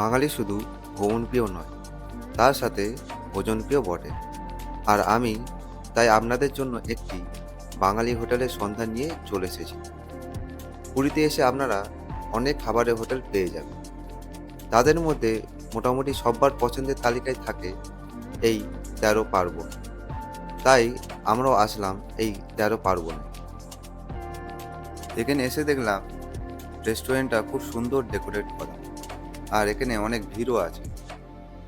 বাঙালি শুধু ভ্রমণপ্রিয় নয়, তার সাথে ভোজনপ্রিয় বটে। আর আমি তাই আপনাদের জন্য একটি বাঙালি হোটেলের সন্ধান নিয়ে চলে এসেছি। পুরীতে এসে আপনারা অনেক খাবারের হোটেল পেয়ে যাবেন। তাদের মধ্যে মোটামুটি সব্বার পছন্দের তালিকায় থাকে এই তেরো পার্বণ। তাই আমরাও আসলাম এই তেরো পার্বণে। এখানে এসে দেখলাম রেস্টুরেন্টটা খুব সুন্দর ডেকোরেট করা। আর এখানে অনেক ভিড়ও আছে।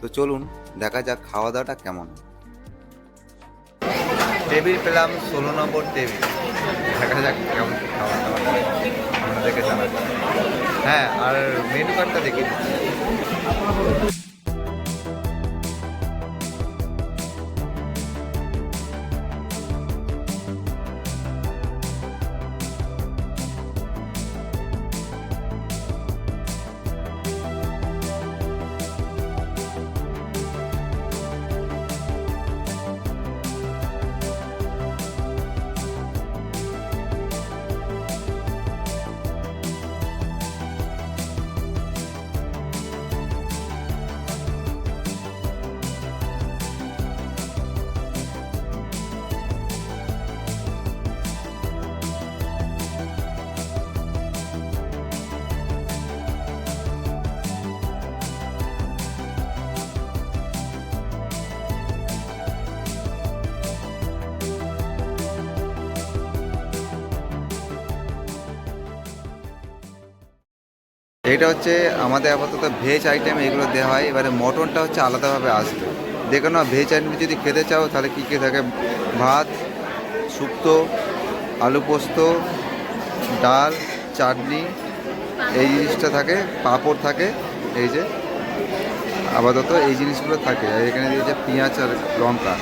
তো চলুন, দেখা যাক খাওয়া দাওয়াটা কেমন। টেবিল পেলাম ষোলো নম্বর টেবিল। দেখা যাক কেমন খাওয়া দাওয়া হয়। হ্যাঁ আর মেনু কার্ডটা দেখি এটা হচ্ছে আমাদের আপাতত ভেজ আইটেম এগুলো দেওয়া হয়। এবারে মটনটা হচ্ছে আলাদাভাবে আসবে। দেখো না ভেজ আইটেম যদি খেতে চাও, তাহলে কী কী থাকে? ভাত, শুক্তো, আলু পোস্ত, ডাল, চাটনি, এই জিনিসটা থাকে, পাঁপড় থাকে, এই যে আপাতত এই জিনিসগুলো থাকে। আর এখানে দিয়েছে পেঁয়াজ আর লঙ্কা।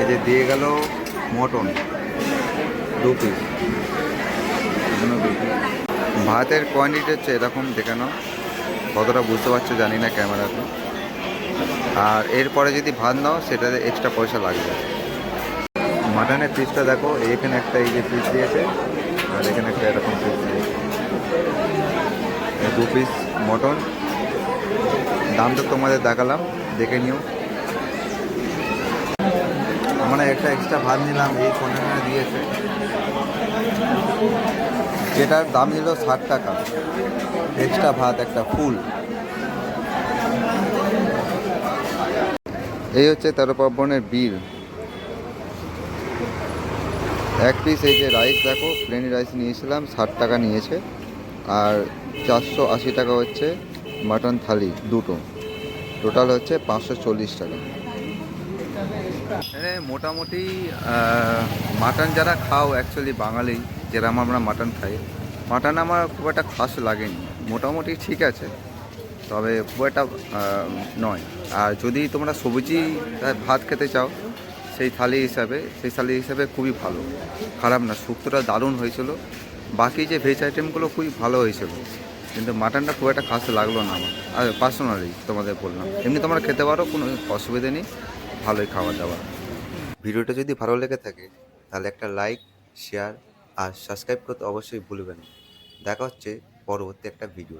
এই যে দিয়ে গেল মটন, দু পিস দু ভাতের কোয়ান্টিটি হচ্ছে এরকম দেখানো। কতটা বুঝতে পারছ জানি না ক্যামেরাতে। আর এরপরে যদি ভাত নাও, সেটাতে এক্সট্রা পয়সা লাগবে। মাটনের পিসটা দেখো, এখানে একটা এই যে পিস দিয়েছে, আর এখানে একটা এরকম পিস দিয়েছে। দু পিস মটন। দামটা তোমাদের দেখালাম, দেখে নিও। আমরা একটা এক্সট্রা ভাত নিলাম, এই কন্টেনারে দিয়েছে। যেটার দাম নিল ষাট টাকা। এক্সট্রা ভাত, একটা ফুল। এই হচ্ছে তেরো পার্বণের বিল এক পিস এই যে রাইস দেখো প্লেন রাইস নিয়েছিলাম, ষাট টাকা নিয়েছে। আর চারশো আশি টাকা হচ্ছে মাটন থালি দুটো। টোটাল হচ্ছে পাঁচশো চল্লিশ টাকা। মোটামুটি মাটন যারা খাও অ্যাকচুয়ালি বাঙালি যেরকম আমরা মাটন খাই। মাটন আমার খুব একটা খাস লাগেনি। মোটামুটি ঠিক আছে। তবে খুব একটা নয়। আর যদি তোমরা সবজি ভাত খেতে চাও, সেই থালি হিসাবে, সেই থালি হিসাবে খুবই ভালো। খারাপ না, শুক্তোটা দারুণ হয়েছিল। বাকি যে ভেজ আইটেমগুলো খুবই ভালো হয়েছিল। কিন্তু মাটনটা খুব একটা খাস লাগল না আমার। আর পার্সোনালি তোমাদের বললাম। এমনি তোমরা খেতে পারো, কোনো অসুবিধে নেই। ভালোই খাওয়া দাওয়া। ভিডিওটা যদি ভালো লেগে থাকে, তাহলে একটা লাইক শেয়ার আর সাবস্ক্রাইব করতে অবশ্যই ভুলবেন না। দেখা হচ্ছে পরবর্তী একটা ভিডিও